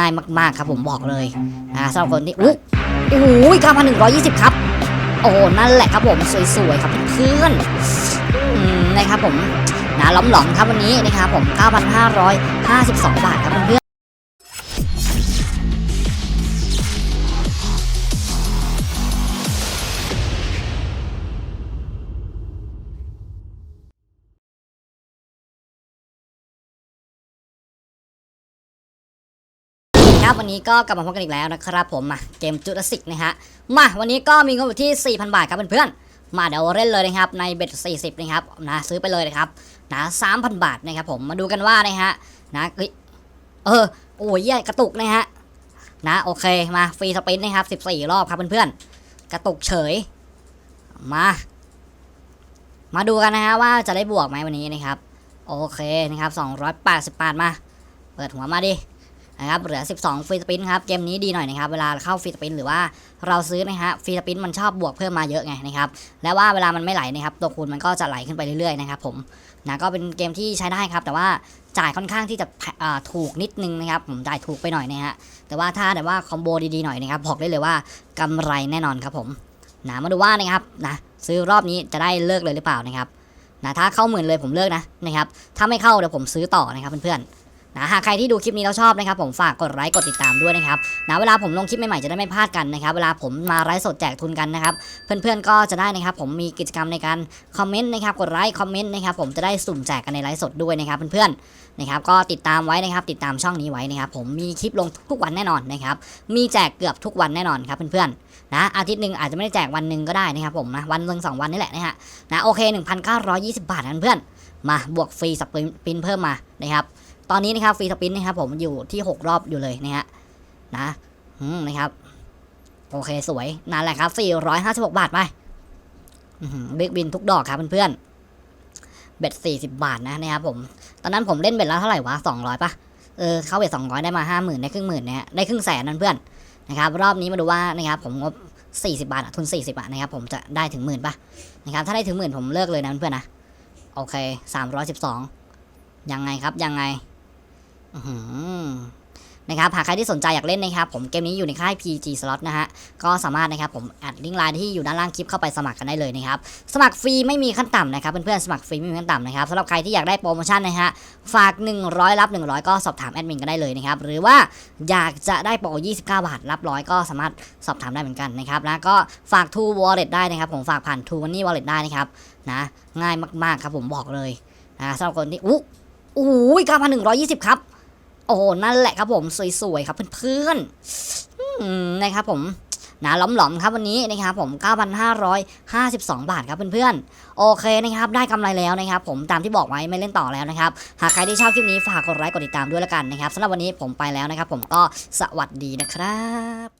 ง่ายมากๆครับผมบอกเลยนะสำหรับคนที่อุ้ยโอ้ยยี่สิบครับ โอ้โหนั่นแหละครับผมสวยๆครับเพื่อนอืมนะครับผมนะล้อมหลอมๆครับวันนี้นะครับผม 9,552 บาทครับเพื่อน ครับวันนี้ก็กลับมาพบกันอีกแล้วนะครับผมมาเกมจุลศิกนะฮะมาวันนี้ก็มีเงินอยู่ที่ 4,000 บาทครับเพื่อนๆมาเดี๋ยวเล่นเลยนะครับในเบ็ด40นะครับนะซื้อไปเลยนะครับนะ3,000 บาทนะครับผมมาดูกันว่านะฮะนะเฮ้ยเออโอ้ยเหี้ยกระตุกนะฮะนะโอเคมาฟรีสปินนะครับ14 รอบครับเพื่อนๆกระตุกเฉยมามาดูกันนะฮะว่าจะได้บวกไหมวันนี้นะครับโอเคนะครับ280บาทมาเปิดหัวมาดิ นะครับเหลือ 12ฟรีสปินครับเกมนี้ดีหน่อยนะครับเวลาเข้าฟรีสปินหรือว่าเราซื้อนะฮะฟรีสปินมันชอบบวกเพิ่มมาเยอะไงนะครับและว่าเวลามันไม่ไหลนะครับตัวคูณมันก็จะไหลขึ้นไปเรื่อยๆนะครับผมนะก็เป็นเกมที่ใช้ได้ครับ แต่ว่าจ่ายค่อนข้างที่จะถูกนิดนึงนะครับผมจ่ายถูกไปหน่อยนะฮะแต่ว่าถ้าแต่ว่าคอมโบดีๆหน่อยนะครับบอกได้เลยว่ากำไรแน่นอนครับผมนะมาดูว่านะครับนะซื้อรอบนี้จะได้เลิกเลยหรือเปล่านะครับนะถ้าเข้าหมื่นเลยผมเลิกนะนะครับถ้าไม่เข้าเดี๋ยวผมซื้อต่อนะครับเพื่อนๆ นะหากใครที่ดูคลิปนี้แล้วชอบนะครับผมฝากกดไลค์กดติดตามด้วยนะครับนะเวลาผมลงคลิปใหม่ๆจะได้ไม่พลาดกันนะครับเวลาผมมาไลฟ์สดแจกทุนกันนะครับเพื่อนๆก็จะได้นะครับผมมีกิจกรรมในการคอมเมนต์นะครับกดไลค์คอมเมนต์นะครับผมจะได้สุ่มแจกกันในไลฟ์สดด้วยนะครับเพื่อนๆนะครับก็ติดตามไว้นะครับติดตามช่องนี้ไว้นะครับผมมีคลิปลงทุกวันแน่นอนนะครับมีแจกเกือบทุกวันแน่นอนครับเพื่อนๆนะอาทิตย์หนึ่งอาจจะไม่ได้แจกวันหนึ่งก็ได้นะครับผมนะวันหนึ่งสองวันนี่แหละนะฮะนะโอเค 1,920 บาทนะเพื่อนมาบวกฟรีสปินเพิ่มมานะครับ ตอนนี้นะครับฟรีสปินนะครับผมอยู่ที่ 6 รอบอยู่เลยนะฮะนะนะครับ โอเคสวยนั่นแหละครับ 456 บาทไปบิ๊กบินทุกดอกครับเพื่อนๆเบ็ด40 บาทนะนะครับผม ตอนนั้นผมเล่นเบ็ดแล้วเท่าไหร่วะ 200ปะเออเข้าเบ็ด200 ได้มา 50,000ได้ครึ่งหมื่นนะฮะได้ครึ่งแสนนั่นเพื่อนนะครับ รอบนี้มาดูว่านะครับผมงบ40 บาททุน 40 บาทนะครับผมจะได้ถึงหมื่นปะนะครับถ้าได้ถึงหมื่นผมเลิกเลยนะเพื่อนๆนะโอเค 312 ยังไงครับยังไง นะครับหากใครที่สนใจอยากเล่นนะครับผมเกมนี้อยู่ในค่าย PG Slot นะฮะก็สามารถนะครับผมแอดลิงก์ไลน์ที่อยู่ด้านล่างคลิปเข้าไปสมัครกันได้เลยนะครับสมัครฟรีไม่มีขั้นต่ำนะครับเพื่อนๆสมัครฟรีไม่มีขั้นต่ำนะครับสำหรับใครที่อยากได้โปรโมชั่นนะฮะฝาก 100 รับ 100 ก็สอบถามแอดมินก็ได้เลยนะครับหรือว่าอยากจะได้โปร29 บาทรับร้อยก็สามารถสอบถามได้เหมือนกันนะครับแล้วก็ฝาก True Wallet ได้นะครับผมฝากผ่าน True Money Wallet ได้นะครับนะง่ายมากๆครับผมบอกเลยนะสำหรับคนที่อู้อู้ย9,120 ครับ โอ้นั่นแหละครับผมสวยๆครับเพื่อนๆนะครับผมนะล้อมหลอมๆครับวันนี้นะครับผม 9,552 บาทครับเพื่อนๆ โอเคนะครับได้กำไรแล้วนะครับผมตามที่บอกไว้ไม่เล่นต่อแล้วนะครับ หากใครที่ชอบคลิปนี้ฝากกดไลค์กดติดตามด้วยละกันนะครับสำหรับวันนี้ผมไปแล้วนะครับผมก็สวัสดีนะครับ